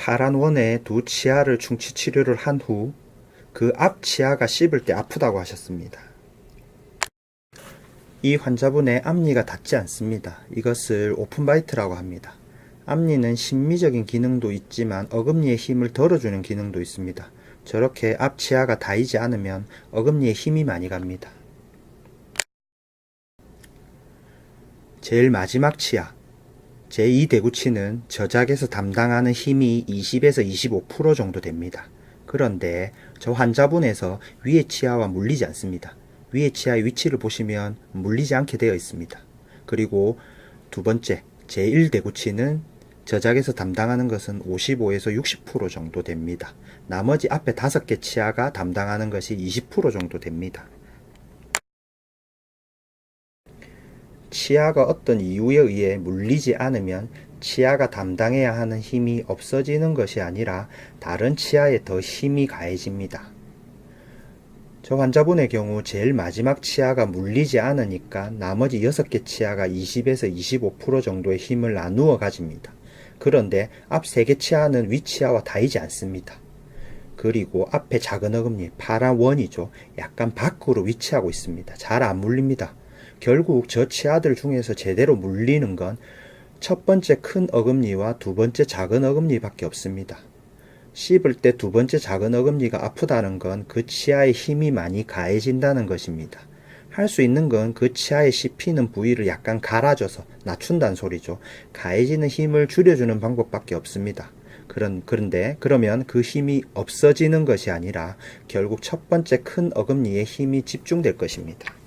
파란 원에 두 치아를 충치 치료를 한 후 그 앞 치아가 씹을 때 아프다고 하셨습니다. 이 환자분의 앞니가 닿지 않습니다. 이것을 오픈바이트라고 합니다. 앞니는 심미적인 기능도 있지만 어금니의 힘을 덜어주는 기능도 있습니다. 저렇게 앞 치아가 닿이지 않으면 어금니에 힘이 많이 갑니다. 제일 마지막 치아, 제2대구치는 저작에서 담당하는 힘이 20에서 25% 정도 됩니다. 그런데 저 환자분에서 위의 치아와 물리지 않습니다. 위의 치아의 위치를 보시면 물리지 않게 되어 있습니다. 그리고 두 번째, 제1대구치는 저작에서 담당하는 것은 55에서 60% 정도 됩니다. 나머지 앞에 다섯 개 치아가 담당하는 것이 20% 정도 됩니다. 치아가 어떤 이유에 의해 물리지 않으면 치아가 담당해야 하는 힘이 없어지는 것이 아니라 다른 치아에 더 힘이 가해집니다. 저 환자분의 경우 제일 마지막 치아가 물리지 않으니까 나머지 6개 치아가 20에서 25% 정도의 힘을 나누어 가집니다. 그런데 앞 3개 치아는 위 치아와 닿이지 않습니다. 그리고 앞에 작은 어금니 파란 원이죠. 약간 밖으로 위치하고 있습니다. 잘 안 물립니다. 결국 저 치아들 중에서 제대로 물리는 건 첫 번째 큰 어금니와 두 번째 작은 어금니밖에 없습니다. 씹을 때 두 번째 작은 어금니가 아프다는 건 그 치아에 힘이 많이 가해진다는 것입니다. 할 수 있는 건 그 치아에 씹히는 부위를 약간 갈아줘서 낮춘다는 소리죠. 가해지는 힘을 줄여주는 방법밖에 없습니다. 그런, 그런데 그러면 그 힘이 없어지는 것이 아니라 결국 첫 번째 큰 어금니에 힘이 집중될 것입니다.